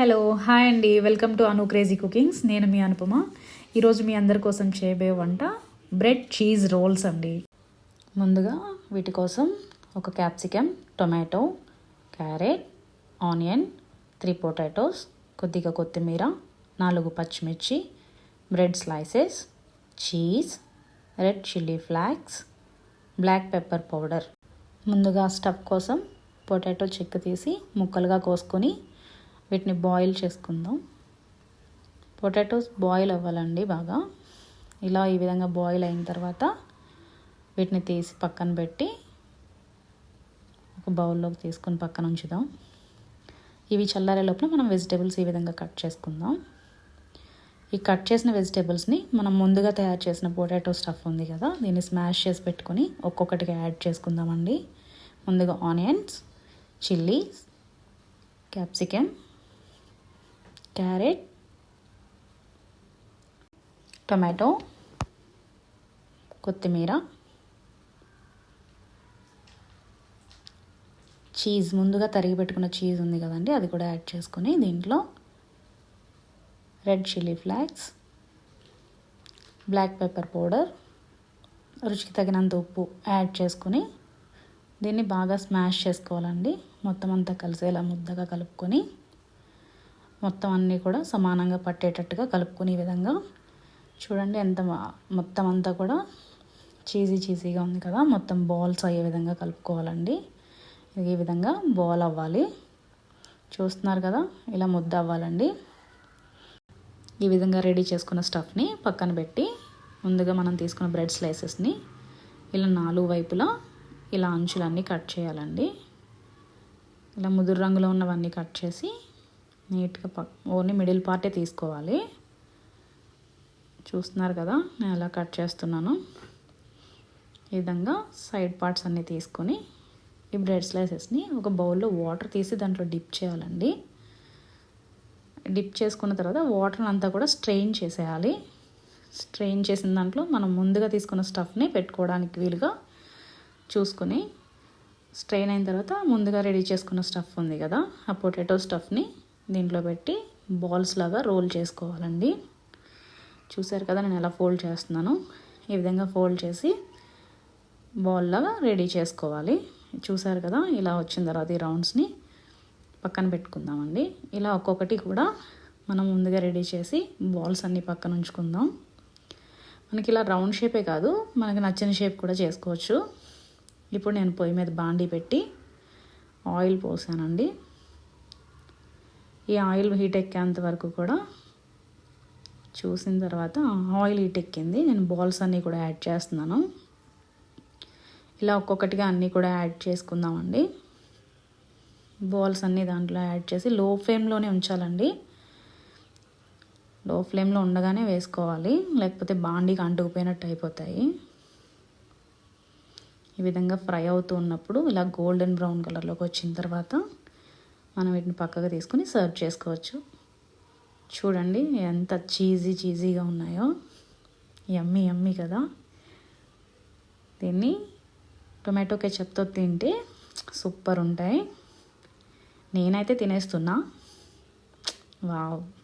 Hello hi అండి. Welcome to Anu crazy cookings. నేను మీ అనుపమ. ఈరోజు మీ అందరి కోసం చేయబోయే వంట బ్రెడ్ చీజ్ రోల్స్ అండి. ముందుగా వీటి కోసం ఒక capsicum tomato carrot onion three potatoes కొద్దిగా కొత్తిమీర నాలుగు పచ్చిమిర్చి bread slices cheese red chilli flakes black pepper powder. ముందుగా స్టఫ్ కోసం పొటాటో చెక్క తీసి ముక్కలుగా కోసుకొని వీటిని బాయిల్ చేసుకుందాం. పొటాటోస్ బాయిల్ అవ్వాలండి బాగా. ఇలా ఈ విధంగా బాయిల్ అయిన తర్వాత వీటిని తీసి పక్కన పెట్టి ఒక బౌల్లోకి తీసుకొని పక్కన ఉంచుదాం. ఇవి చల్లారే లోపల మనం వెజిటేబుల్స్ ఈ విధంగా కట్ చేసుకుందాం. ఈ కట్ చేసిన వెజిటేబుల్స్ని మనం ముందుగా తయారు చేసిన పొటాటో స్టఫ్ ఉంది కదా దీన్ని స్మాష్ చేసి పెట్టుకొని ఒక్కొక్కటిగా యాడ్ చేసుకుందామండి. ముందుగా onions chillies capsicum carrot tomato కొత్తిమీర చీజ్. ముందుగా తరిగి పెట్టుకున్న చీజ్ ఉంది కదండి అది కూడా యాడ్ చేసుకొని దీంట్లో red chilli flakes black pepper powder రుచికి తగినంత ఉప్పు యాడ్ చేసుకొని దీన్ని బాగా స్మాష్ చేసుకోవాలండి. మొత్తం అంతా కలిసేలా ముద్దగా కలుపుకొని మొత్తం అన్నీ కూడా సమానంగా పట్టేటట్టుగా కలుపుకునే విధంగా. చూడండి ఎంత మొత్తం అంతా కూడా చీజీ చీజీగా ఉంది కదా. మొత్తం బాల్స్ అయ్యే విధంగా కలుపుకోవాలండి. ఈ విధంగా బాల్ అవ్వాలి. చూస్తున్నారు కదా ఇలా ముద్ద అవ్వాలండి. ఈ విధంగా రెడీ చేసుకున్న స్టఫ్ని పక్కన పెట్టి ముందుగా మనం తీసుకున్న బ్రెడ్ స్లైసెస్ని ఇలా నాలుగు వైపులా ఇలా అంచులన్నీ కట్ చేయాలండి. ఇలా ముదురు రంగులో ఉన్నవన్నీ కట్ చేసి నీట్గా పక్ ఓన్లీ మిడిల్ పార్టే తీసుకోవాలి. చూస్తున్నారు కదా నేను ఎలా కట్ చేస్తున్నాను. ఈ విధంగా సైడ్ పార్ట్స్ అన్నీ తీసుకొని ఈ బ్రెడ్ స్లైసెస్ని ఒక బౌల్లో వాటర్ తీసి దాంట్లో డిప్ చేయాలండి. డిప్ చేసుకున్న తర్వాత వాటర్ అంతా కూడా స్ట్రెయిన్ చేసేయాలి. స్ట్రెయిన్ చేసిన దాంట్లో మనం ముందుగా తీసుకున్న స్టఫ్ని పెట్టుకోవడానికి వీలుగా చూసుకొని స్ట్రెయిన్ అయిన తర్వాత ముందుగా రెడీ చేసుకున్న స్టఫ్ ఉంది కదా ఆ పొటాటో స్టఫ్ని దీంట్లో పెట్టి బాల్స్ లాగా రోల్ చేసుకోవాలండి. చూసారు కదా నేను ఎలా ఫోల్డ్ చేస్తున్నాను? ఈ విధంగా ఫోల్డ్ చేసి బాల్ లాగా రెడీ చేసుకోవాలి. చూసారు కదా ఇలా వచ్చిన తర్వాత ఈ రౌండ్స్ని పక్కన పెట్టుకుందామండి. ఇలా ఒక్కొక్కటి కూడా మనం ముందుగా రెడీ చేసి బాల్స్ అన్నీ పక్కన ఉంచుకుందాం. మనకి ఇలా రౌండ్ షేపే కాదు మనకి నచ్చిన షేప్ కూడా చేసుకోవచ్చు. ఇప్పుడు నేను పొయ్యి మీద బాండీ పెట్టి ఆయిల్ పోసానండి. ఈ ఆయిల్ హీట్ ఎక్కేంత వరకు కూడా చూసిన తర్వాత ఆయిల్ హీట్ ఎక్కింది. నేను బాల్స్ అన్నీ కూడా యాడ్ చేస్తున్నాను. ఇలా ఒక్కొక్కటిగా అన్నీ కూడా యాడ్ చేసుకుందామండి. బాల్స్ అన్నీ దాంట్లో యాడ్ చేసి లో ఫ్లేమ్లోనే ఉంచాలండి. లో ఫ్లేమ్లో ఉండగానే వేసుకోవాలి. లేకపోతే బాండీకి అంటుకుపోయినట్టు అయిపోతాయి. ఈ విధంగా ఫ్రై అవుతూ ఉన్నప్పుడు ఇలా గోల్డెన్ బ్రౌన్ కలర్లోకి వచ్చిన తర్వాత మనం వీటిని పక్కగా తీసుకొని సర్వ్ చేసుకోవచ్చు. చూడండి ఎంత చీజీ చీజీగా ఉన్నాయో. ఎమ్మి ఎమ్మి కదా. దీన్ని టొమాటో కెచప్తో తింటే సూపర్ ఉంటాయి. నేనైతే తినేస్తున్నా. వావ్.